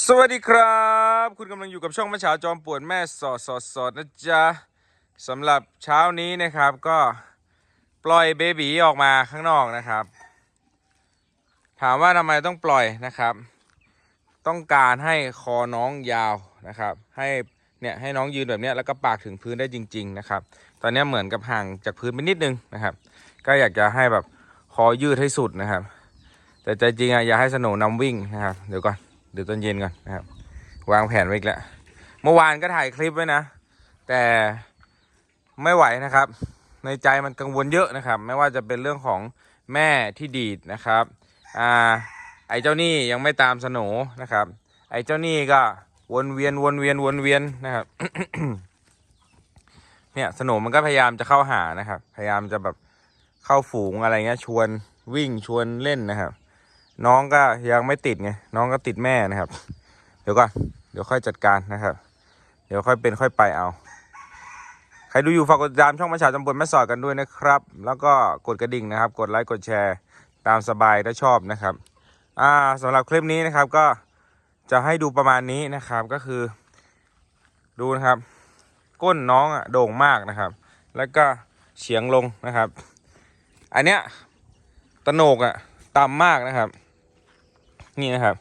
สวัสดีครับ คุณกำลังอยู่กับช่องมะเช้าจอมปวดแม่สอดสอดสอดนะจ๊ะสำหรับเช้านี้นะครับก็ปล่อยเบบีออกมาข้างนอกนะครับ ถามว่าทำไมต้องปล่อยนะครับ ต้องการให้คอน้องยาวนะครับ ให้เนี่ยให้น้องยืนแบบนี้แล้วก็ปากถึงพื้นได้จริง ๆ นะครับ ตอนนี้เหมือนกับห่างจากพื้นไปนิดนึงนะครับ ก็อยากจะให้แบบคอยืดให้สุดนะครับ แต่ใจจริงอะอยากให้สโหนนำวิ่งนะครับเดี๋ยวก่อน เดี๋ยวตอนเย็นก่อนนะครับ วางแผนไว้อีกแล้วเมื่อวานก็ถ่ายคลิปไว้นะ แต่ไม่ไหวนะครับ ในใจมันกังวลเยอะนะครับ ไม่ว่าจะเป็นเรื่องของแม่ที่ดีดนะครับอ่าไอ้เจ้านี่ยังไม่ตามสโหนนะครับ ไอ้เจ้านี่ก็วนเวียนวนเวียนวนเวียนนะครับเนี่ยสโหนมันก็พยายามจะเข้าหานะครับ พยายามจะแบบเข้าฝูงอะไรเงี้ยชวนวิ่งชวนเล่นนะครับ น้องก็ยังไม่ติดไงน้องก็ติดแม่นะครับ เดี๋ยวก่อนเดี๋ยวค่อยจัดการนะครับ เดี๋ยวค่อยเป็นค่อยไปเอา ใครดูอยู่ฝากกดติดตามช่องมาชาจำบนแม่สอดกันด้วยนะครับ แล้วก็กดกระดิ่งนะครับ กดไลค์กดแชร์ตามสบายถ้าชอบนะครับอ่าสำหรับคลิปนี้นะครับก็จะให้ดูประมาณนี้นะครับก็คือ ดูนะครับ ก้นน้องอะโด่งมากนะครับ แล้วก็เฉียงลงนะครับ อันเนี้ยตะโหนกอะต่ำมากนะครับ นี่นะครับ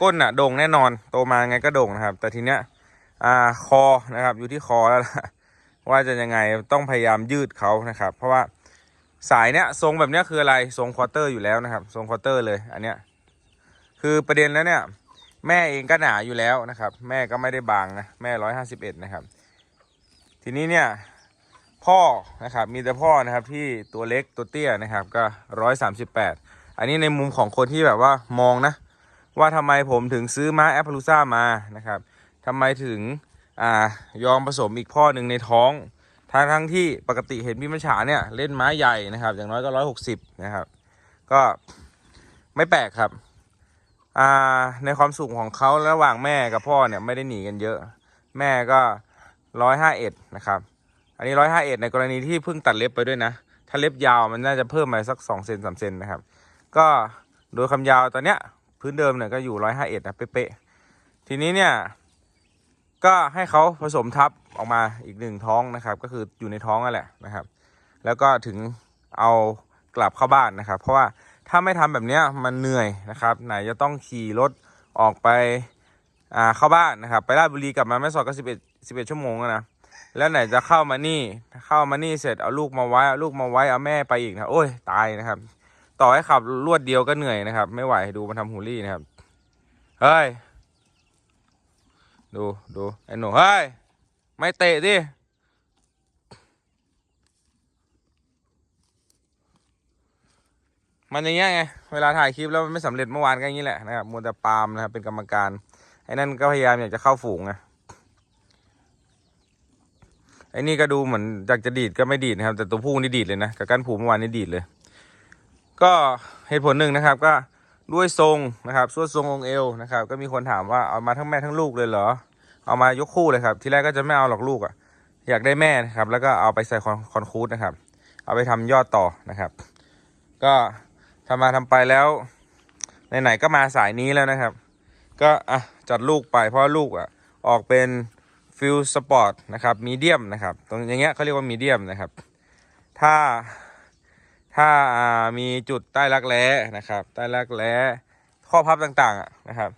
ก้นอะโด่งแน่นอนโตมาไงก็โด่งนะครับ แต่ทีเนี้ยอ่าคอนะครับ อยู่ที่คอแล้วล่ะว่าจะยังไงต้องพยายามยืดเขานะครับ เพราะว่าสายเนี้ยทรงแบบเนี้ยคืออะไรทรงควอเตอร์อยู่แล้วนะครับทรงควอเตอร์เลยอันเนี้ยคือประเด็นแล้วเนี่ยแม่เองก็หนาอยู่แล้วนะครับ แม่ก็ไม่ได้บางนะแม่ร้อยห้าสิบเอ็ดนะครับ ทีนี้เนี่ยพ่อนะครับมีแต่พ่อนะครับที่ตัวเล็กตัวเตี้ยนะครับก็ร้อยสามสิบแปด อันนี้ในมุมของคนที่แบบว่ามองนะ ว่าทำไมผมถึงซื้อม้าแอปพลูซ่ามานะครับทำไมถึงอ่ายอมผสมอีกพ่อหนึ่งในท้องทั้งทั้งที่ปกติเห็นพี่มัญฉาเนี่ยเล่นม้าใหญ่นะครับ อย่างน้อยก็ร้อยหกสิบนะครับ ก็ไม่แปลกครับอ่าในความสูงของเขาระหว่างแม่กับพ่อเนี่ยไม่ได้หนีกันเยอะ แม่ก็ร้อยห้าเอ็ดนะครับ อันนี้ร้อยห้าเอ็ดในกรณีที่เพิ่งตัดเล็บไปด้วยนะ ถ้าเล็บยาวมันน่าจะเพิ่มมาสักสองเซนสามเซนนะครับ ก็โดยคำยาวตอนเนี้ยพื้นเดิมเนี่ยก็อยู่ร้อยห้าเอ็ดนะเป๊ะๆทีนี้เนี่ยก็ให้เขาผสมทับออกมาอีกหนึ่งท้องนะครับ ก็คืออยู่ในท้องนั่นแหละนะครับ แล้วก็ถึงเอากลับเข้าบ้านนะครับ เพราะว่าถ้าไม่ทำแบบเนี้ยมันเหนื่อยนะครับ ไหนจะต้องขี่รถออกไปอ่าเข้าบ้านนะครับ ไปราชบุรีกลับมาแม่สอดก็สิบเอ็ดสิบเอ็ดชั่วโมงนะแล้วไหนจะเข้ามานี่เข้ามานี่เสร็จเอาลูกมาไว้เอาลูกมาไว้เอาแม่ไปอีกนะโอ้ยตายนะครับ ต่อให้ขับรวดเดียวก็เหนื่อยนะครับ ไม่ไหวดูมันทำหูรี่นะครับ เฮ้ย ดูดูไอ้หนูเฮ้ย ไม่เตะดิมันอย่างเงี้ยไง เวลาถ่ายคลิปแล้วมันไม่สำเร็จเมื่อวานก็อย่างนี้แหละนะครับมัวแต่ปาล์มนะครับเป็นกรรมการ ไอ้นั่นก็พยายามอยากจะเข้าฝูงไง ไอ้นี่ก็ดูเหมือนอยากจะดีดก็ไม่ดีดนะครับ แต่ตัวผู้นี่ดีดเลยนะ กับก้นผูเมื่อวานนี่ดีดเลย ก็เหตุผลหนึ่งนะครับก็ด้วยทรงนะครับส่วนทรงองเอวนะครับก็มีคนถามว่าเอามาทั้งแม่ทั้งลูกเลยเหรอ เอามายกคู่เลยครับ ทีแรกก็จะไม่เอาหรอกลูกอะอยากได้แม่นะครับ แล้วก็เอาไปใส่คอนคอนคูดนะครับ เอาไปทำยอดต่อนะครับ ก็ทำมาทำไปแล้วไหนๆก็มาสายนี้แล้วนะครับ ก็อะจัดลูกไปเพราะลูกอะออกเป็นฟิลสปอร์ตนะครับมีเดียมนะครับตรงอย่างเงี้ยเขาเรียกว่ามีเดียมนะครับ ถ้า ถ้าามีจุดใต้รักแร้นะครับ ใต้รักแร้ข้อพับต่างๆนะครับ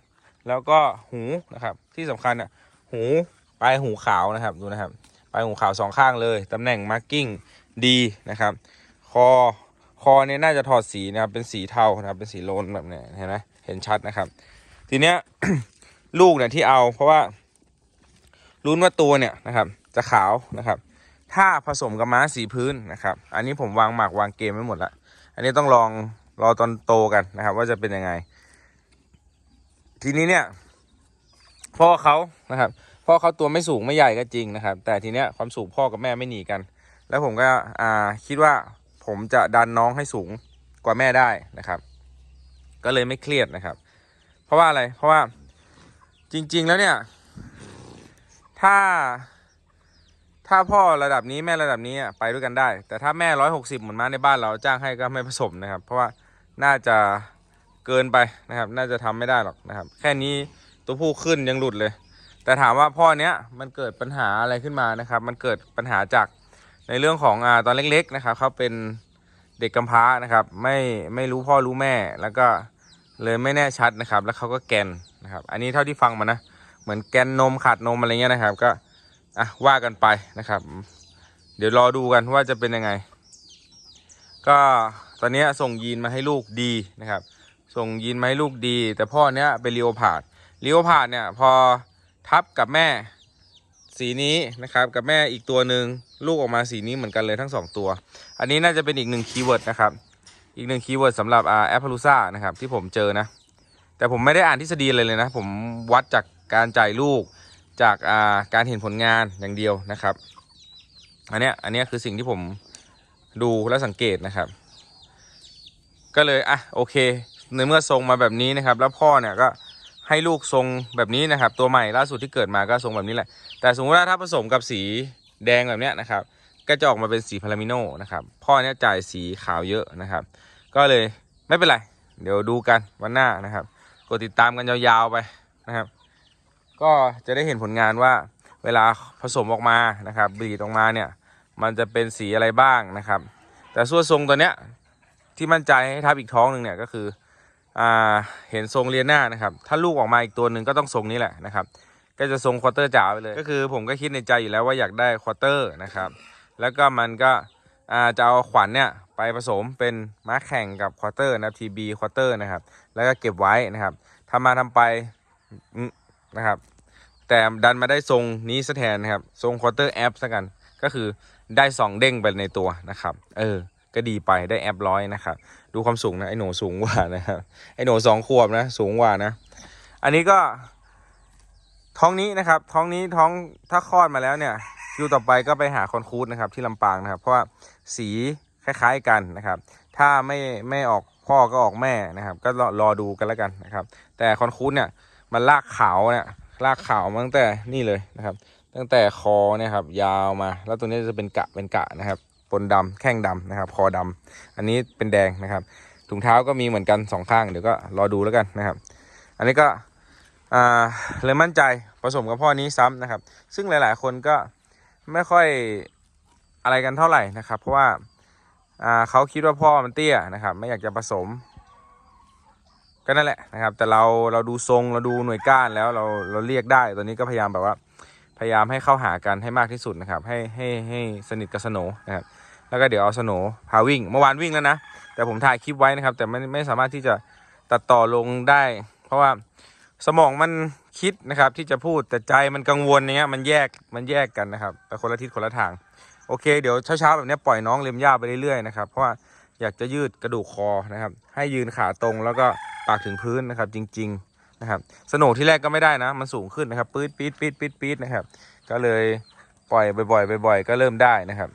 แล้วก็หูนะครับที่สำคัญอะหูปลายหูขาวนะครับดูนะครับปลายหูขาวสองข้างเลยตำแหน่งมาร์กิ้งดีนะครับ คอคอเนี่ยน่าจะถอดสีนะครับเป็นสีเทานะครับเป็นสีโลนแบบเนี้ยเห็นไหมเห็นชัดนะครับ ทีเนี้ยลูกเนี่ยที่เอาเพราะว่าลุ้นว่าตัวเนี่ยนะครับจะขาวนะครับ ถ้าผสมกับม้าสีพื้นนะครับ อันนี้ผมวางหมากวางเกมไว้หมดละ อันนี้ต้องลองรอตอนโตกันนะครับ ว่าจะเป็นยังไง ทีนี้เนี่ยพ่อเขานะครับพ่อเขาตัวไม่สูงไม่ใหญ่ก็จริงนะครับ แต่ทีเนี้ยความสูงพ่อกับแม่ไม่หนีกัน แล้วผมก็อ่าคิดว่าผมจะดันน้องให้สูงกว่าแม่ได้นะครับ ก็เลยไม่เครียดนะครับ เพราะว่าอะไรเพราะว่าจริง ๆ แล้วเนี่ย ถ้า ถ้าพ่อระดับนี้แม่ระดับนี้ไปด้วยกันได้ แต่ถ้าแม่ร้อยหกสิบเหมือนมาในบ้านเราจ้างให้ก็ไม่ผสมนะครับ เพราะว่าน่าจะเกินไปนะครับ น่าจะทำไม่ได้หรอกนะครับ แค่นี้ตัวผู้ขึ้นยังหลุดเลย แต่ถามว่าพ่อเนี้ยมันเกิดปัญหาอะไรขึ้นมานะครับ มันเกิดปัญหาจากในเรื่องของอ่าตอนเล็กๆนะครับเขาเป็นเด็กกำพร้านะครับ ไม่ไม่รู้พ่อรู้แม่แล้วก็เลยไม่แน่ชัดนะครับ แล้วเขาก็แกนนะครับ อันนี้เท่าที่ฟังมานะ เหมือนแกนนมขาดนมอะไรเงี้ยนะครับ ก็ อะว่ากันไปนะครับ เดี๋ยวรอดูกันว่าจะเป็นยังไง ก็ตอนนี้ส่งยีนมาให้ลูกดีนะครับ ส่งยีนมาให้ลูกดี แต่พ่อเนี้ยเป็นลีโอพาดลีโอพาดเนี่ยพอทับกับแม่สีนี้นะครับกับแม่อีกตัวหนึ่งลูกออกมาสีนี้เหมือนกันเลยทั้งสองตัว อันนี้น่าจะเป็นอีกหนึ่งคีย์เวิร์ดนะครับ อีกหนึ่งคีย์เวิร์ดสำหรับอ่าแอปพลูซ่านะครับที่ผมเจอนะ แต่ผมไม่ได้อ่านทฤษฎีเลยเลยนะ ผมวัดจากการจ่ายลูก จากาการเห็นผลงานอย่างเดียวนะครับ อันเนี้ยอันเนี้ยคือสิ่งที่ผมดูและสังเกตนะครับ ก็เลยอะโอเค ในเมื่อทรงมาแบบนี้นะครับ แล้วพ่อเนี่ยก็ให้ลูกทรงแบบนี้นะครับ ตัวใหม่ล่าสุดที่เกิดมาก็ทรงแบบนี้แหละ แต่สมมติว่าถ้าผสมกับสีแดงแบบเนี้ยนะครับ ก็จะออกมาเป็นสีพารามิโนนะครับ พ่อเนี่ยจ่ายสีขาวเยอะนะครับ ก็เลยไม่เป็นไร เดี๋ยวดูกันวันหน้านะครับ กดติดตามกันยาวๆไปนะครับ ก็จะได้เห็นผลงานว่าเวลาผสมออกมานะครับบีดออกมาเนี่ยมันจะเป็นสีอะไรบ้างนะครับ แต่ส่วนทรงตัวเนี้ยที่มั่นใจให้ทับอีกท้องหนึ่งเนี่ยก็คืออ่าเห็นทรงเรียนหน้านะครับ ถ้าลูกออกมาอีกตัวหนึ่งก็ต้องทรงนี้แหละนะครับ ก็จะทรงควอเตอร์จ๋าไปเลย ก็คือผมก็คิดในใจอยู่แล้วว่าอยากได้ควอเตอร์นะครับ แล้วก็มันก็อ่าจะเอาขวัญเนี่ยไปผสมเป็นม้าแข่งกับควอเตอร์นะทีบีควอเตอร์นะครับ แล้วก็เก็บไว้นะครับทำมาทำไป นะครับ แต่ดันมาได้ทรงนี้ซะแทนนะครับ ทรงควอเตอร์แอปซะกัน ก็คือได้สองเด้งไปในตัวนะครับ เออ ก็ดีไปได้แอปร้อยนะครับ ดูความสูงนะไอหนูสูงกว่านะครับ ไอหนูสองขวบนะสูงกว่านะ อันนี้ก็ท้องนี้นะครับ ท้องนี้ท้องถ้าคลอดมาแล้วเนี่ยคิวต่อไปก็ไปหาคอนคูดนะครับที่ลำปางนะครับ เพราะว่าสีคล้ายๆกันนะครับ ถ้าไม่ไม่ออกพ่อก็ออกแม่นะครับ ก็รอรอดูกันแล้วกันนะครับ แต่คอนคูดเนี่ย มันลากขาวเนี่ยลากขาวมาตั้งแต่นี่เลยนะครับ ตั้งแต่คอเนี่ยครับยาวมา แล้วตัวนี้จะเป็นกะเป็นกะนะครับปนดำแข้งดำนะครับ คอดำอันนี้เป็นแดงนะครับถุงเท้าก็มีเหมือนกันสองข้างเดี๋ยวก็รอดูแล้วกันนะครับ อันนี้ก็อ่าเลยมั่นใจผสมกับพ่อนี้ซ้ำนะครับ ซึ่งหลาย ๆ คนก็ไม่ค่อยอะไรกันเท่าไหร่นะครับ เพราะว่าอ่าเขาคิดว่าพ่อมันเตี้ยนะครับ ไม่อยากจะผสม ก็นั่นแหละนะครับ แต่เราเราดูทรงเราดูหน่วยก้านแล้วเราเราเรียกได้ตอนนี้ก็พยายามแบบว่า พยายามให้เข้าหากันให้มากที่สุดนะครับ ให้ให้ให้สนิทกับสโหนนะครับ แล้วก็เดี๋ยวเอาสโหนพาวิ่งเมื่อวานวิ่งแล้วนะ แต่ผมถ่ายคลิปไว้นะครับ แต่ไม่ไม่สามารถที่จะตัดต่อลงได้ เพราะว่าสมองมันคิดนะครับที่จะพูดแต่ใจมันกังวลเนี้ยมันแยกมันแยกกันนะครับไปคนละทิศคนละทาง โอเค เดี๋ยวเช้าๆแบบเนี้ยปล่อยน้องเล็มหญ้าไปเรื่อยๆนะครับเพราะว่าอยากจะยืดกระดูกคอนะครับ ให้ยืนขาตรงแล้วก็ ปากถึงพื้นนะครับจริง ๆนะครับสโหนที่แรกก็ไม่ได้นะ มันสูงขึ้นนะครับปื๊ดปี๊ดปี๊ดปี๊ดปี๊ดนะครับ ก็เลยปล่อยบ่อยๆบ่อยๆก็เริ่มได้นะครับ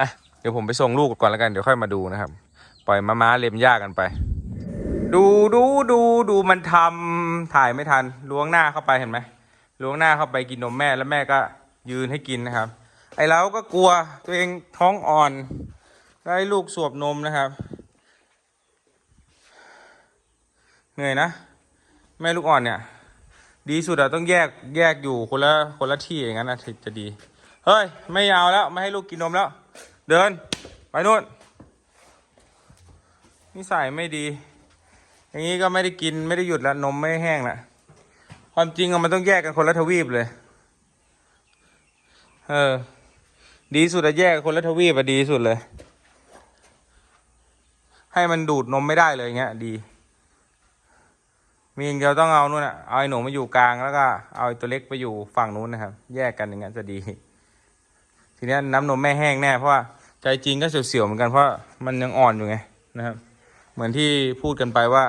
อะเดี๋ยวผมไปส่งลูกก่อนแล้วกันเดี๋ยวค่อยมาดูนะครับ ปล่อยม้าเล็มหญ้ากันไป ดูดูดูดูมันทำถ่ายไม่ทันล้วงหน้าเข้าไปเห็นไหมล้วงหน้าเข้าไปกินนมแม่แล้วแม่ก็ยืนให้กินนะครับ ไอ้เราก็กลัวตัวเองท้องอ่อนแล้วให้ลูกสวบนมนะครับ เหนื่อยนะ แม่ลูกอ่อนเนี่ย ดีสุดอะต้องแยกแยกอยู่คนละคนละที่อย่างนั้นนะถึงจะดี เฮ้ย ไม่เอาแล้วไม่ให้ลูกกินนมแล้ว เดิน ไปนู่นนิสัยไม่ดี อย่างนี้ก็ไม่ได้กินไม่ได้หยุดแล้วนมไม่แห้งละความจริงอะมันต้องแยกกันคนละทวีปเลย เออ ดีสุดอะแยกคนละทวีปอะดีสุดเลย ให้มันดูดนมไม่ได้เลยอย่างเงี้ยดี มีอย่างเดียวต้องเอานู่นอะเอาไอ้หนูมาอยู่กลางแล้วก็เอาไอ้ตัวเล็กไปอยู่ฝั่งนู้นนะครับ แยกกันอย่างนั้นจะดี ทีนี้น้ำนมแม่แห้งแน่เพราะว่าใจจริงก็เสียวๆเหมือนกันเพราะมันยังอ่อนอยู่ไงนะครับ เหมือนที่พูดกันไปว่า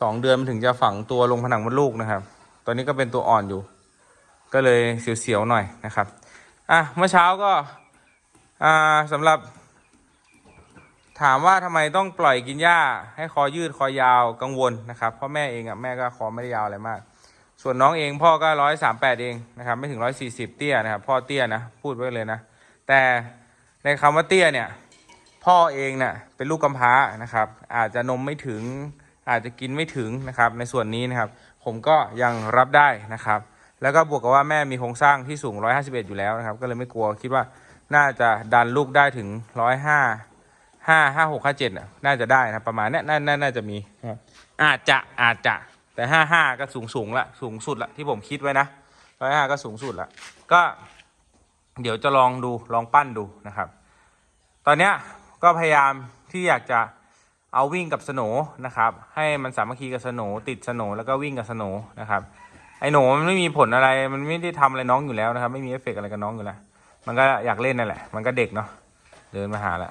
สองเดือนมันถึงจะฝังตัวลงผนังมดลูกนะครับ ตอนนี้ก็เป็นตัวอ่อนอยู่ ก็เลยเสียวๆหน่อยนะครับ อะเมื่อเช้าก็อ่าสำหรับ ถามว่าทำไมต้องปล่อยกินหญ้า ให้คอยืดคอยาวกังวลนะครับเพราะแม่เองอะแม่ก็คอไม่ได้ยาวอะไรมาก ส่วนน้องเองพ่อก็ร้อยสามแปดเองนะครับไม่ถึงร้อยสี่สิบเตี้ยนะครับพ่อเตี้ยนะพูดไว้เลยนะ แต่ในคำว่าเตี้ยเนี่ยพ่อเองเนะ่ะเป็นลูกกำพร้านะครับ อาจจะนมไม่ถึงอาจจะกินไม่ถึงนะครับ ในส่วนนี้นะครับ ผมก็ยังรับได้นะครับ แล้วก็บวกกับว่าแม่มีโครงสร้างที่สูง 151 อยู่แล้วนะครับ ก็เลยไม่กลัวคิดว่าน่าจะดันลูกได้ถึง 105 ห้าห้าหกห้าเจ็ดน่าจะได้นะประมาณเนี้ยน่าน่าน่าจะมีนะอาจจะอาจจะแต่ห้าห้าก็สูงสูงละสูงสุดละที่ผมคิดไว้นะร้อยห้าก็สูงสุดละก็เดี๋ยวจะลองดูลองปั้นดูนะครับ ตอนเนี้ยก็พยายามที่อยากจะเอาวิ่งกับสโหนนะครับ ให้มันสามัคคีกับสโหนติดสโหนแล้วก็วิ่งกับสโหนนะครับไอโหนมันไม่มีผลอะไรมันไม่ได้ทำอะไรน้องอยู่แล้วนะครับ ไม่มีเอฟเฟกต์อะไรกับน้องอยู่แล้ว มันก็อยากเล่นนั่นแหละ มันก็เด็กเนาะเดินมาหาละ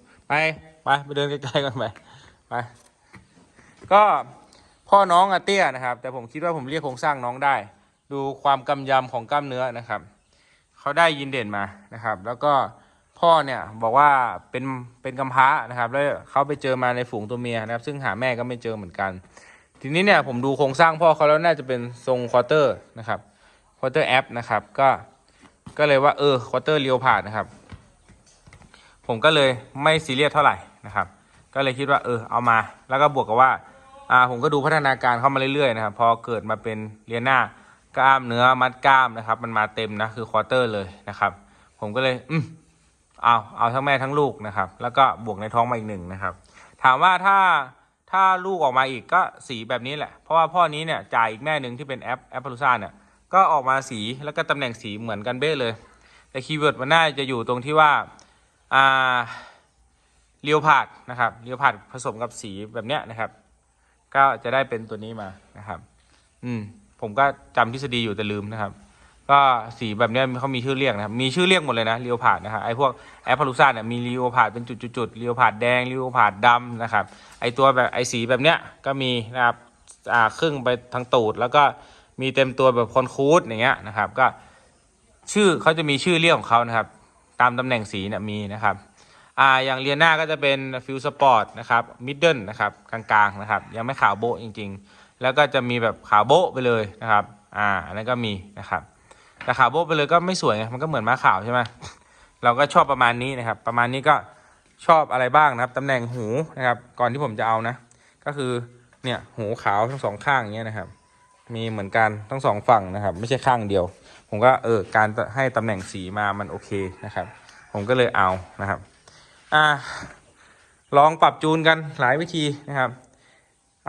ไปไปไปเดินไกลๆกันไปไปก็พ่อน้องอะเตี้ยนะครับ แต่ผมคิดว่าผมเรียกโครงสร้างน้องได้ ดูความกำยำของกล้ามเนื้อนะครับเขาได้ยินเด่นมานะครับ แล้วก็พ่อเนี่ยบอกว่าเป็นเป็นกำพร้านะครับ แล้วเขาไปเจอมาในฝูงตัวเมียนะครับ ซึ่งหาแม่ก็ไม่เจอเหมือนกัน ทีนี้เนี่ยผมดูโครงสร้างพ่อเขาแล้วน่าจะเป็นทรงควอเตอร์นะครับควอเตอร์แอปนะครับก็ก็เลยว่าเออควอเตอร์เลียวผ่านนะครับ ผมก็เลยไม่ซีเรียสเท่าไหร่นะครับ ก็เลยคิดว่าเออเอามา แล้วก็บวกกับว่าอ่าผมก็ดูพัฒนาการเข้ามาเรื่อยๆนะครับ พอเกิดมาเป็นเลียน่ากล้ามเนื้อมัดกล้ามนะครับ มันมาเต็มนะคือควอเตอร์เลยนะครับ ผมก็เลยอืมเอาเอาทั้งแม่ทั้งลูกนะครับ แล้วก็บวกในท้องมาอีกหนึ่งนะครับ ถามว่าถ้าถ้าลูกออกมาอีกก็สีแบบนี้แหละ เพราะว่าพ่อนี้เนี่ยจ่ายอีกแม่หนึ่งที่เป็นแอปแอปพลูซ่าเนี่ยก็ออกมาสีแล้วก็ตำแหน่งสีเหมือนกันเบ้เลย แต่คีย์เวิร์ดมันน่าจะอยู่ตรงที่ว่า อ่าเลียวผาดนะครับเลียวผาดผสมกับสีแบบเนี้ยนะครับ ก็จะได้เป็นตัวนี้มานะครับ อืมผมก็จำทฤษฎีอยู่แต่ลืมนะครับ ก็สีแบบเนี้ยเขามีชื่อเรียกนะครับ มีชื่อเรียกหมดเลยนะเรียวผาดนะครับไอ้พวกแอปพลูซ่าเนี่ยมีเรียวผาดเป็นจุดๆเรียวผาดแดงเรียวผาดดำนะครับ ไอตัวแบบไอสีแบบเนี้ยก็มีนะครับอ่าครึ่งไปทางตูด แล้วก็มีเต็มตัวแบบคอนคูดอย่างเงี้ยนะครับ ก็ชื่อเขาจะมีชื่อเรียกของเขานะครับ ตามตำแหน่งสีเนี่ยมีนะครับอ่าอย่างเรียน่าก็จะเป็นฟิลสปอร์ตนะครับมิดเดิลนะครับกลางๆนะครับยังไม่ขาวโบจริง ๆ แล้วก็จะมีแบบขาวโบไปเลยนะครับอ่าอันนั้นก็มีนะครับแต่ขาวโบไปเลยก็ไม่สวยไงมันก็เหมือนม้าขาวใช่ไหมเราก็ชอบประมาณนี้นะครับ ประมาณนี้ก็ชอบอะไรบ้างนะครับตำแหน่งหูนะครับ ก่อนที่ผมจะเอานะ ก็คือเนี่ยหูขาวทั้งสองข้างอย่างเงี้ยนะครับ มีเหมือนกันทั้งสองฝั่งนะครับ ไม่ใช่ข้างเดียว ผมก็เออการให้ตำแหน่งสีมามันโอเคนะครับ ผมก็เลยเอานะครับ อ่า ลองปรับจูนกันหลายวิธีนะครับ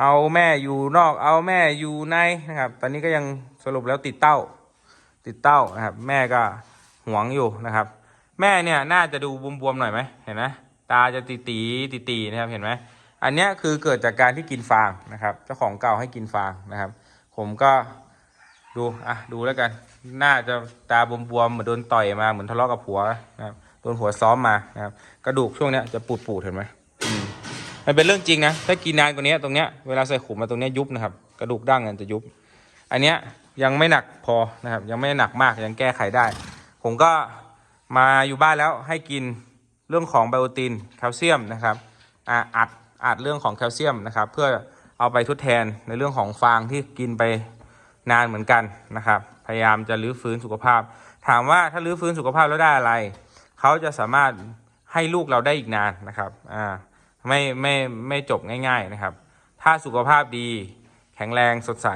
เอาแม่อยู่นอก เอาแม่อยู่ในนะครับ ตอนนี้ก็ยังสรุปแล้วติดเต้า ติดเต้านะครับ แม่ก็หวงอยู่นะครับ แม่เนี่ยน่าจะดูบวมๆหน่อยไหมเห็นไหมตาจะตีตีตีตีๆนะครับเห็นไหมอันนี้คือเกิดจากการที่กินฟางนะครับ เจ้าของเก่าให้กินฟางนะครับ ผมก็ ดูอะดูแล้วกัน หน่าจะตาบวมๆเหมือนโดนต่อยมาเหมือนทะเลาะกับผัวนะครับโดนผัวซ้อมมานะครับกระดูกช่วงเนี้ยจะปูดๆเห็นไหมอืมมันเป็นเรื่องจริงนะถ้ากินนานกว่านี้ตรงเนี้ยเวลาใส่ขุมมาตรงเนี้ยยุบนะครับ กระดูกดั้งมันจะยุบ อันเนี้ยยังไม่หนักพอนะครับ ยังไม่หนักมากยังแก้ไขได้ ผมก็มาอยู่บ้านแล้วให้กินเรื่องของไบโอตินแคลเซียมนะครับอ่าอัดอัดเรื่องของแคลเซียมนะครับ เพื่อเอาไปทดแทนในเรื่องของฟางที่กินไป นานเหมือนกันนะครับ พยายามจะรื้อฟื้นสุขภาพ ถามว่าถ้ารื้อฟื้นสุขภาพแล้วได้อะไร เขาจะสามารถให้ลูกเราได้อีกนานนะครับอ่าไม่ไม่ไม่จบง่าย ๆนะครับ ถ้าสุขภาพดีแข็งแรงสดใส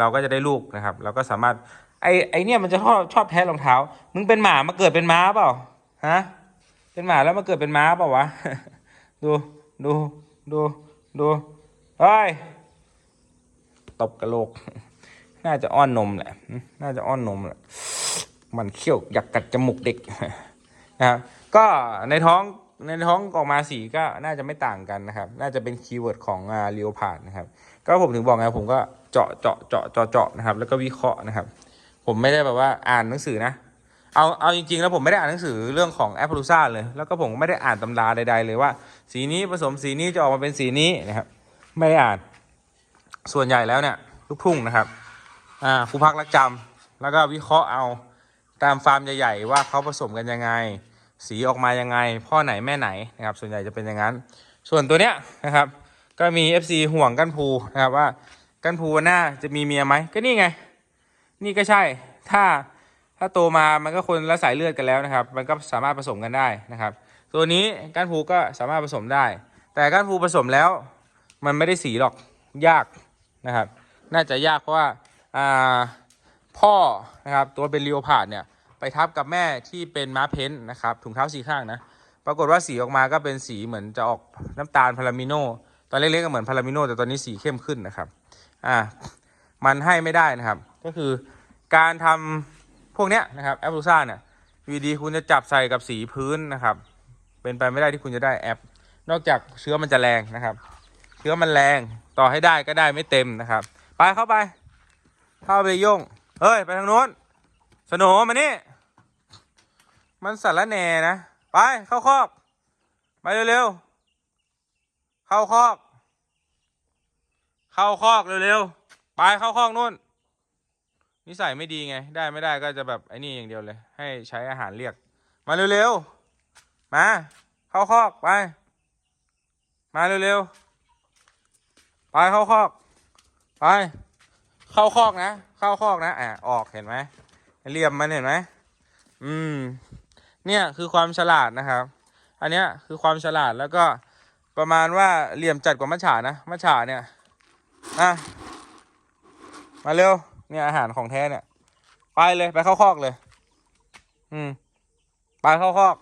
เราก็จะได้ลูกนะครับ เราก็สามารถไอไอเนี่ยมันจะชอบชอบแท้รองเท้า มึงเป็นหมามาเกิดเป็นม้าเปล่าฮะเป็นหมาแล้วมาเกิดเป็นม้าเปล่าวะดูดูดูดูเฮ้ยตบกระโหลก น่าจะอ้อนนมแหละ น่าจะอ้อนนมแหละ มันเขี้ยวอยากกัดจมูกเด็กนะครับ ก็ในท้องในท้องออกมาสีก็น่าจะไม่ต่างกันนะครับ น่าจะเป็นคีย์เวิร์ดของอาเรียวผ่านนะครับ ก็ผมถึงบอกไงผมก็เจาะเจาะเจาะเจาะเจาะนะครับ แล้วก็วิเคราะห์นะครับ ผมไม่ได้แบบว่าอ่านหนังสือนะ เอาเอาจริงๆแล้วผมไม่ได้อ่านหนังสือเรื่องของแอปพลูซ่าเลย แล้วก็ผมไม่ได้อ่านตำราใด ๆ เลยว่า สีนี้ผสมสีนี้จะออกมาเป็นสีนี้นะครับ ไม่ได้อ่าน ส่วนใหญ่แล้วเนี่ยลูกทุ่งนะครับ อ่าครูพักรักจำแล้วก็วิเคราะห์เอาตามฟาร์มใหญ่ๆว่าเขาผสมกันยังไง สีออกมายังไง พ่อไหนแม่ไหนนะครับส่วนใหญ่จะเป็นอย่างนั้น ส่วนตัวเนี้ยนะครับ ก็มี FC ห่วงกันภูนะครับว่ากันภูหน้าจะมีเมียไหมก็นี่ไง นี่ก็ใช่ถ้าถ้าโตมามันก็คนละสายเลือดกันแล้วนะครับ มันก็สามารถผสมกันได้นะครับ ตัวนี้ก้านภูก็สามารถผสมได้ แต่ก้านภูผสมแล้ว มันไม่ได้สีหรอกยากนะครับ น่าจะยากเพราะว่า พ่อนะครับตัวเป็นลีโอพาดเนี่ยไปทับกับแม่ที่เป็นม้าเพ้นท์นะครับถุงเท้าสีข้างนะปรากฏว่าสีออกมาก็เป็นสีเหมือนจะออกน้ำตาลพารามิโนตอนเล็กๆก็เหมือนพารามิโนแต่ตอนนี้สีเข้มขึ้นนะครับอ่ามันให้ไม่ได้นะครับ ก็คือการทำพวกเนี้ยนะครับแอปลูซ่าเนี่ยวีดีคุณจะจับใส่กับสีพื้นนะครับ เป็นไปไม่ได้ที่คุณจะได้แอป นอกจากเชื้อมันจะแรงนะครับ เชื้อมันแรงต่อให้ได้ก็ได้ไม่เต็มนะครับ ไปเข้าไป เข้าไปย่งเฮ้ย ไปทางโน้น สนมานี่ มันสารแหน่นะ ไป เข้าคอก ไปเร็วๆ เข้าคอก เข้าคอกเร็วๆ ไปเข้าคอกนู่น นิสัยไม่ดีไง ได้ไม่ได้ก็จะแบบไอ้นี่อย่างเดียวเลย ให้ใช้อาหารเรียก มาเร็วๆ มา เข้าคอกไป มาเร็วๆ ไปเข้าคอก ไป เข้าคอกนะ เข้าคอกนะอะออกเห็นไหมเหลี่ยมมันเห็นไหมอืม เนี่ยคือความฉลาดนะครับ อันเนี้ยคือความฉลาดแล้วก็ประมาณว่าเหลี่ยมจัดกว่ามัจฉานะมัจฉาเนี่ยอะมาเร็ว เนี่ยอาหารของแท้เนี่ย ไปเลยไปเข้าคอกเลย อืม ไปเข้าคอก